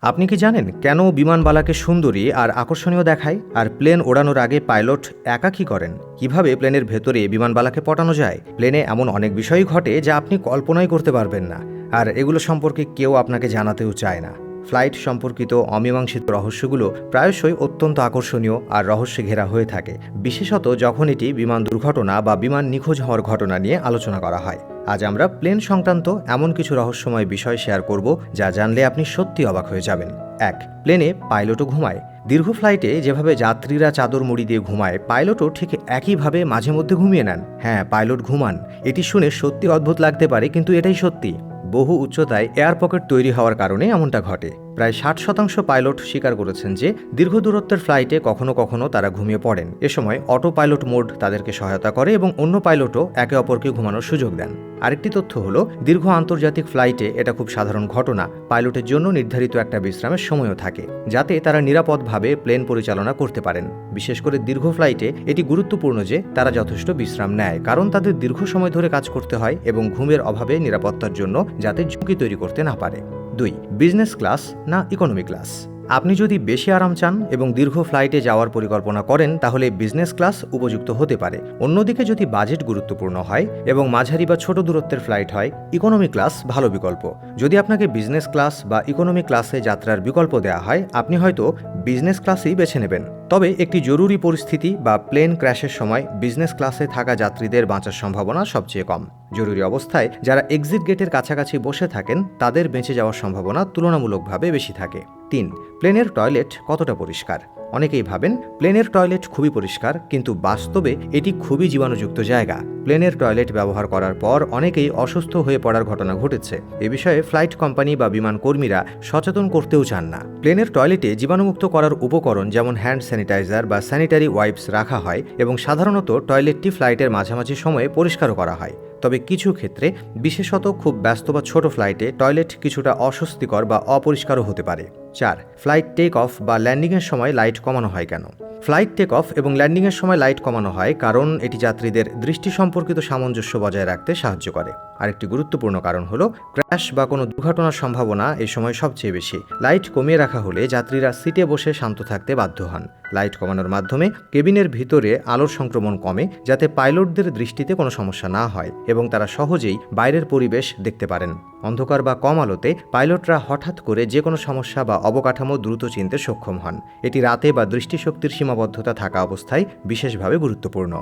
আপনি কি জানেন কেন বিমানবালাকে সুন্দরী আর আকর্ষণীয় দেখায় আর প্লেন ওড়ানোর আগে পাইলট একা কি করেন? কীভাবে প্লেনের ভেতরে বিমানবালাকে পটানো যায়? প্লেনে এমন অনেক বিষয়ই ঘটে যা আপনি কল্পনাই করতে পারবেন না। আর এগুলো সম্পর্কে কেউ আপনাকে জানাতেও চায় না। ফ্লাইট সম্পর্কিত অমীমাংসিত রহস্যগুলো প্রায়শই অত্যন্ত আকর্ষণীয় আর রহস্যে ঘেরা হয়ে থাকে। বিশেষত যখন এটি বিমান দুর্ঘটনা বা বিমান নিখোঁজ হওয়ার ঘটনা নিয়ে আলোচনা করা হয়। আজ আমরা প্লেন সংক্রান্ত এমন কিছু রহস্যময় বিষয় শেয়ার করব যা জানলে আপনি সত্যি অবাক হয়ে যাবেন। এক, প্লেনে পাইলটও ঘুমায়। দীর্ঘ ফ্লাইটে যেভাবে যাত্রীরা চাদর মুড়ি দিয়ে ঘুমায়, পাইলটও ঠিক একইভাবে মাঝে মধ্যে ঘুমিয়ে নেন। হ্যাঁ পাইলট ঘুমান। এটি শুনে সত্যি অদ্ভুত লাগতে পারে, কিন্তু এটাই সত্যি। বহু উচ্চতায় এয়ার পকেট তৈরি হওয়ার কারণে এমনটা ঘটে। প্রায় ষাট শতাংশ পাইলট স্বীকার করেছেন যে দীর্ঘ দূরত্বের ফ্লাইটে কখনো কখনো তারা ঘুমিয়ে পড়েন। এ সময় অটো পাইলট মোড তাদেরকে সহায়তা করে এবং অন্য পাইলটও একে অপরকে ঘুমানোর সুযোগ দেন। আরেকটি তথ্য হলো, দীর্ঘ আন্তর্জাতিক ফ্লাইটে এটা খুব সাধারণ ঘটনা। পাইলটের জন্য নির্ধারিত একটা বিশ্রামের সময়ও থাকে, যাতে তারা নিরাপদভাবে প্লেন পরিচালনা করতে পারেন। বিশেষ করে দীর্ঘ ফ্লাইটে এটি গুরুত্বপূর্ণ যে তারা যথেষ্ট বিশ্রাম নেয়, কারণ তাদের দীর্ঘ সময় ধরে কাজ করতে হয় এবং ঘুমের অভাবে নিরাপত্তার জন্য যাতে ঝুঁকি তৈরি করতে না পারে। দুই বিজনেস ক্লাস না ইকোনমি ক্লাস আপনি যদি বেশি আরাম চান এবং দীর্ঘ ফ্লাইটে যাওয়ার পরিকল্পনা করেন, তাহলে বিজনেস ক্লাস উপযুক্ত হতে পারে। অন্যদিকে যদি বাজেট গুরুত্বপূর্ণ হয় এবং মাঝারি বা ছোট দূরত্বের ফ্লাইট হয় ইকোনমি ক্লাস ভালো বিকল্প। যদি আপনাকে বিজনেস ক্লাস বা ইকোনমি ক্লাসে যাত্রার বিকল্প দেওয়া হয়, আপনি হয়তো বিজনেস ক্লাসই বেছে নেবেন। তবে একটি জরুরি পরিস্থিতি বা প্লেন ক্র্যাশের সময় বিজনেস ক্লাসে থাকা যাত্রীদের বাঁচার সম্ভাবনা সবচেয়ে কম। জরুরি অবস্থায় যারা এক্সিট গেটের কাছাকাছি বসে থাকেন, তাদের বেঁচে যাওয়ার সম্ভাবনা তুলনামূলকভাবে বেশি থাকে। তিন, প্লেনের টয়লেট কতটা পরিষ্কার? অনেকেই ভাবেন প্লেনের টয়লেট খুবই পরিষ্কার, কিন্তু বাস্তবে এটি খুবই জীবাণুযুক্ত জায়গা। প্লেনের টয়লেট ব্যবহার করার পর অনেকেই অসুস্থ হয়ে পড়ার ঘটনা ঘটেছে। এ বিষয়ে ফ্লাইট কোম্পানি বা বিমান কর্মীরা সচেতন করতেও চান না। প্লেনের টয়লেটে জীবাণুমুক্ত করার উপকরণ যেমন হ্যান্ড স্যানিটাইজার বা স্যানিটারি ওয়াইপস রাখা হয় এবং সাধারণত টয়লেটটি ফ্লাইটের মাঝামাঝি সময়ে পরিষ্কারও করা হয়। তবে কিছু ক্ষেত্রে, বিশেষত খুব ব্যস্ত বা ছোট ফ্লাইটে টয়লেট কিছুটা অস্বস্তিকর বা অপরিষ্কারও হতে পারে। চার ফ্লাইট টেক অফ বা ল্যান্ডিংয়ের সময় লাইট কমানো হয় কেন? ফ্লাইট টেক অফ এবং ল্যান্ডিংয়ের সময় লাইট কমানো হয় কারণ এটি যাত্রীদের দৃষ্টি সম্পর্কিত সামঞ্জস্য বজায় রাখতে সাহায্য করে। আরেকটি গুরুত্বপূর্ণ কারণ হলো, ক্র্যাশ বা কোনো দুর্ঘটনার সম্ভাবনা এই সময় সবচেয়ে বেশি। লাইট কমিয়ে রাখা হলে যাত্রীরা সিটে বসে শান্ত থাকতে বাধ্য হন। লাইট কমানোর মাধ্যমে কেবিনের ভিতরে আলোর সংক্রমণ কমে, যাতে পাইলটদের দৃষ্টিতে কোনো সমস্যা না হয় এবং তারা সহজেই বাইরের পরিবেশ দেখতে পারেন। অন্ধকার বা কম আলোতে পাইলটরা হঠাৎ করে যে কোনো সমস্যা বা অবকাঠামো দ্রুত চিনতে সক্ষম হন। এটি রাতে বা দৃষ্টিশক্তির সীমাবদ্ধতা থাকা অবস্থায় বিশেষভাবে গুরুত্বপূর্ণ।